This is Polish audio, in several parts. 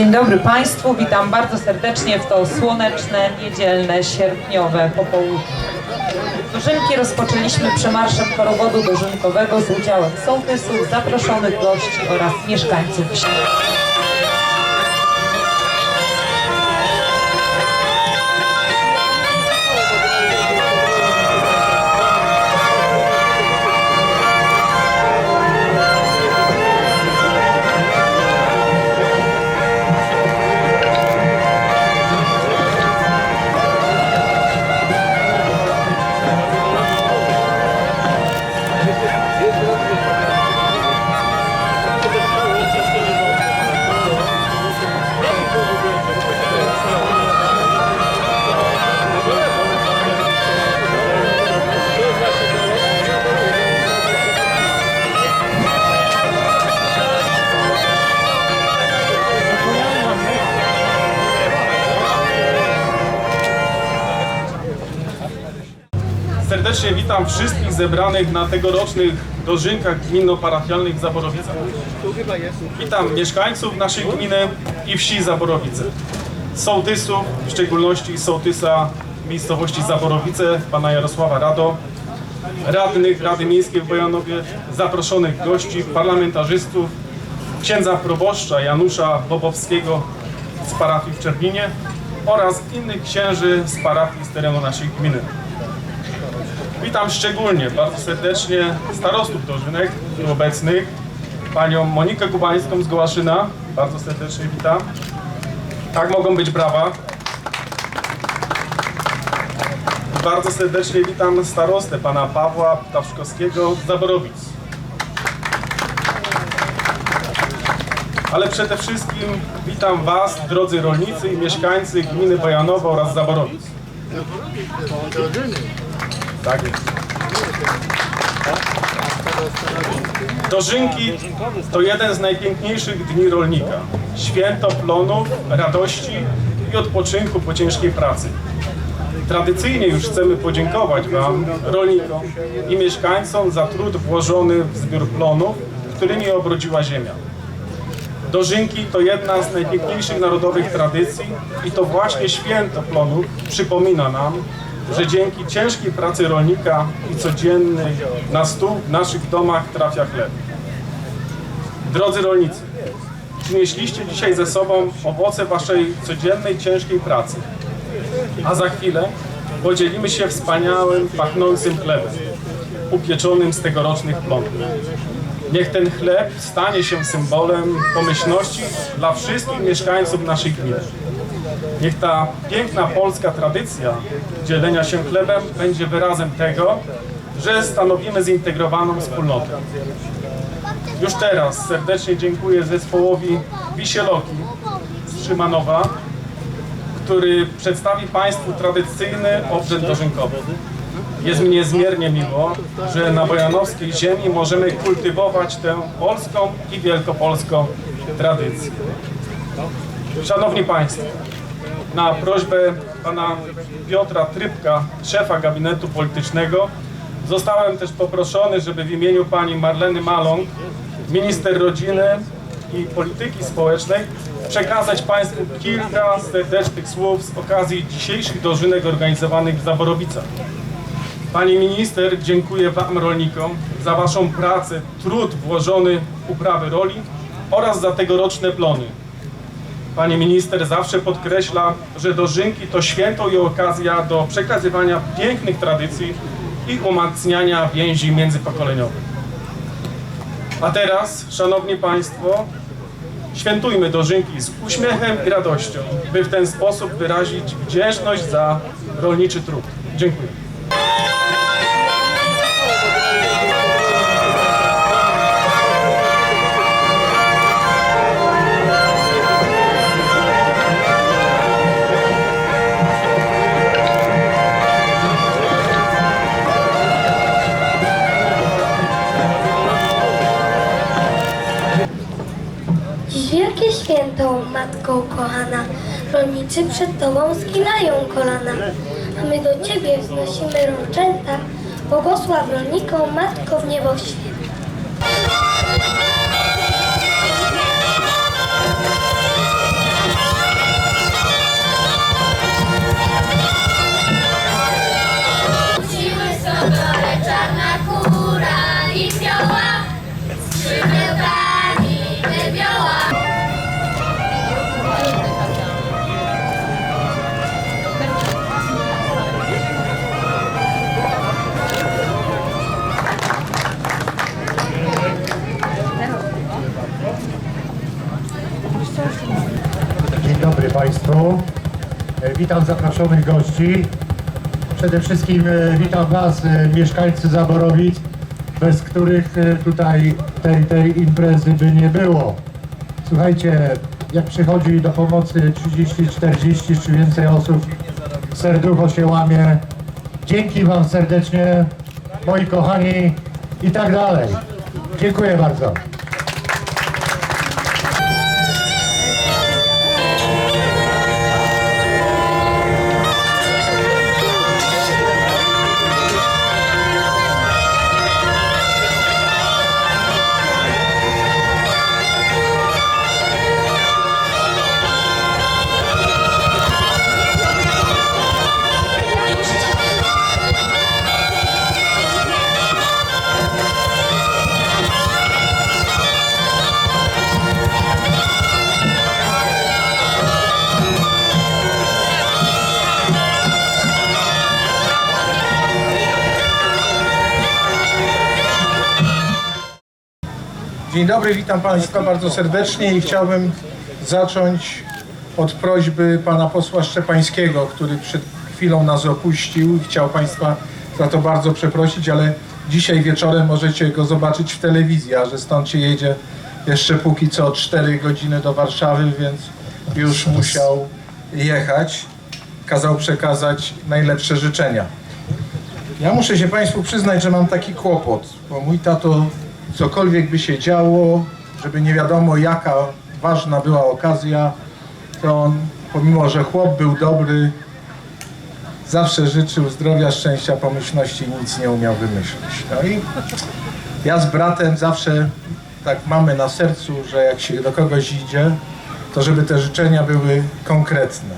Dzień dobry Państwu, witam bardzo serdecznie w to słoneczne, niedzielne, sierpniowe popołudnie. Dożynki rozpoczęliśmy przemarszem chorowodu dożynkowego z udziałem sołtysów, zaproszonych gości oraz mieszkańców wsi. Serdecznie witam wszystkich zebranych na tegorocznych dożynkach gminno-parafialnych w Zaborowicach. Witam mieszkańców naszej gminy i wsi Zaborowice. Sołtysów, w szczególności sołtysa miejscowości Zaborowice, pana Jarosława Rado, radnych Rady Miejskiej w Bojanowie, zaproszonych gości, parlamentarzystów, księdza proboszcza Janusza Bobowskiego z parafii w Czerwinie oraz innych księży z parafii z terenu naszej gminy. Witam szczególnie, bardzo serdecznie starostów Dożynek obecnych, panią Monikę Kubańską z Gołaszyna, bardzo serdecznie witam. Tak mogą być brawa. Bardzo serdecznie witam starostę, pana Pawła Ptaszkowskiego z Zaborowic. Ale przede wszystkim witam was, drodzy rolnicy i mieszkańcy gminy Bojanowo oraz Zaborowic. Tak jest. Dożynki to jeden z najpiękniejszych dni rolnika. Święto plonów, radości i odpoczynku po ciężkiej pracy. Tradycyjnie już chcemy podziękować Wam, rolnikom i mieszkańcom za trud włożony w zbiór plonów, którymi obrodziła ziemia. Dożynki to jedna z najpiękniejszych narodowych tradycji i to właśnie święto plonów przypomina nam, że dzięki ciężkiej pracy rolnika i codziennej na stół w naszych domach trafia chleb. Drodzy rolnicy, przynieśliście dzisiaj ze sobą owoce waszej codziennej ciężkiej pracy, a za chwilę podzielimy się wspaniałym, pachnącym chlebem, upieczonym z tegorocznych plonów. Niech ten chleb stanie się symbolem pomyślności dla wszystkich mieszkańców naszej gminy. Niech ta piękna polska tradycja dzielenia się chlebem będzie wyrazem tego, że stanowimy zintegrowaną wspólnotę. Już teraz serdecznie dziękuję zespołowi Wisieloki z Szymanowa, który przedstawi Państwu tradycyjny obrzęd dożynkowy. Jest mi niezmiernie miło, że na bojanowskiej ziemi możemy kultywować tę polską i wielkopolską tradycję. Szanowni Państwo, na prośbę pana Piotra Trybka, szefa gabinetu politycznego, zostałem też poproszony, żeby w imieniu pani Marleny Maląg, minister rodziny i polityki społecznej, przekazać Państwu kilka serdecznych słów z okazji dzisiejszych dożynek organizowanych w Zaborowicach. Pani minister, dziękuję Wam rolnikom za Waszą pracę, trud włożony w uprawy roli oraz za tegoroczne plony. Pani minister zawsze podkreśla, że dożynki to święto i okazja do przekazywania pięknych tradycji i umacniania więzi międzypokoleniowych. A teraz, Szanowni Państwo, świętujmy dożynki z uśmiechem i radością, by w ten sposób wyrazić wdzięczność za rolniczy trud. Dziękuję. Matko kochana, rolnicy przed Tobą zginają kolana, a my do Ciebie wznosimy rączęta, błogosław rolnikom, Matko w niebo. Zaproszonych gości. Przede wszystkim e, witam Was, e, mieszkańcy Zaborowic, bez których e, tutaj tej, tej imprezy by nie było. Słuchajcie, jak przychodzi do pomocy 30, 40 czy więcej osób, serducho się łamie. Dzięki Wam serdecznie, moi kochani i tak dalej. Dziękuję bardzo. Dzień dobry, witam Państwa bardzo serdecznie i chciałbym zacząć od prośby pana posła Szczepańskiego, który przed chwilą nas opuścił i chciał Państwa za to bardzo przeprosić, ale dzisiaj wieczorem możecie go zobaczyć w telewizji, a że stąd się jedzie jeszcze póki co 4 godziny do Warszawy, więc już musiał jechać. Kazał przekazać najlepsze życzenia. Ja muszę się Państwu przyznać, że mam taki kłopot, bo mój tato, cokolwiek by się działo, żeby nie wiadomo jaka ważna była okazja, to on, pomimo że chłop był dobry, zawsze życzył zdrowia, szczęścia, pomyślności i nic nie umiał wymyślić. No i ja z bratem zawsze tak mamy na sercu, że jak się do kogoś idzie, to żeby te życzenia były konkretne.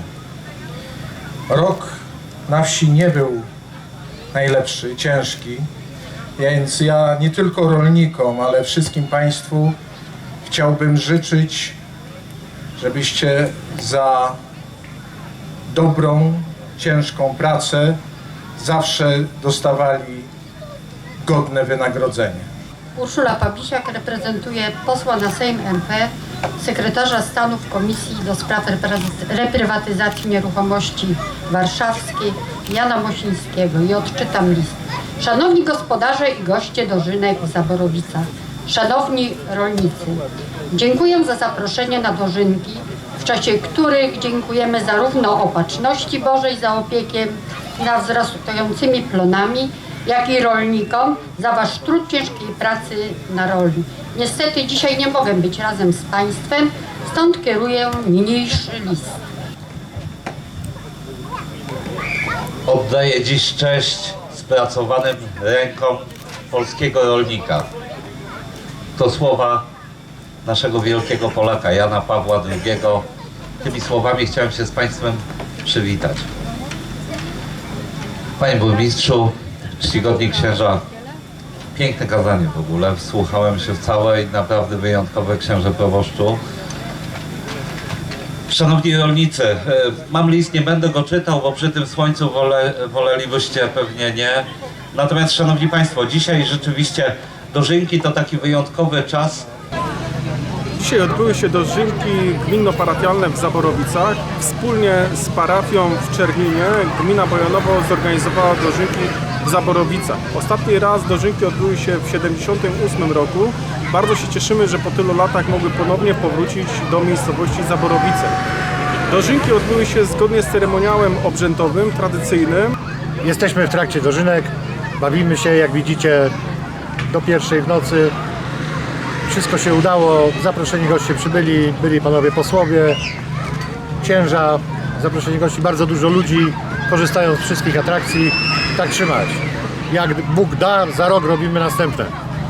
Rok na wsi nie był najlepszy, ciężki. Więc ja nie tylko rolnikom, ale wszystkim Państwu chciałbym życzyć, żebyście za dobrą, ciężką pracę zawsze dostawali godne wynagrodzenie. Urszula Pawlisiak reprezentuje posła na Sejm MP, sekretarza stanu w Komisji do Spraw Repry- Reprywatyzacji Nieruchomości Warszawskiej Jana Mosińskiego i odczytam list. Szanowni gospodarze i goście dożynek w Zaborowicach, szanowni rolnicy, dziękuję za zaproszenie na dożynki, w czasie których dziękujemy zarówno opatrzności Bożej za opiekiem nad wzrastającymi plonami, jak i rolnikom za Wasz trud ciężkiej pracy na roli. Niestety dzisiaj nie mogę być razem z Państwem, stąd kieruję niniejszy list. Oddaję dziś cześć spracowanym rękom polskiego rolnika. To słowa naszego wielkiego Polaka Jana Pawła II. Tymi słowami chciałem się z Państwem przywitać. Panie burmistrzu, czcigodni księża, piękne kazanie w ogóle. Wsłuchałem się w całe i naprawdę wyjątkowe księże proboszczu. Szanowni rolnicy, e, mam list, nie będę go czytał, bo przy tym słońcu wole, wolelibyście pewnie nie. Natomiast Szanowni Państwo, dzisiaj rzeczywiście dożynki to taki wyjątkowy czas, Dzisiaj odbyły się dożynki gminno-parafialne w Zaborowicach. Wspólnie z parafią w Czerninie gmina Bojonowo zorganizowała dożynki w Zaborowicach. Ostatni raz dożynki odbyły się w 1978 roku. Bardzo się cieszymy, że po tylu latach mogły ponownie powrócić do miejscowości Zaborowice. Dożynki odbyły się zgodnie z ceremoniałem obrzędowym, tradycyjnym. Jesteśmy w trakcie dożynek, bawimy się, jak widzicie, do pierwszej w nocy. Wszystko się udało, zaproszeni goście przybyli, byli panowie posłowie, księża, zaproszeni gości, bardzo dużo ludzi, korzystają z wszystkich atrakcji. Tak trzymać. Jak Bóg da, za rok robimy następne.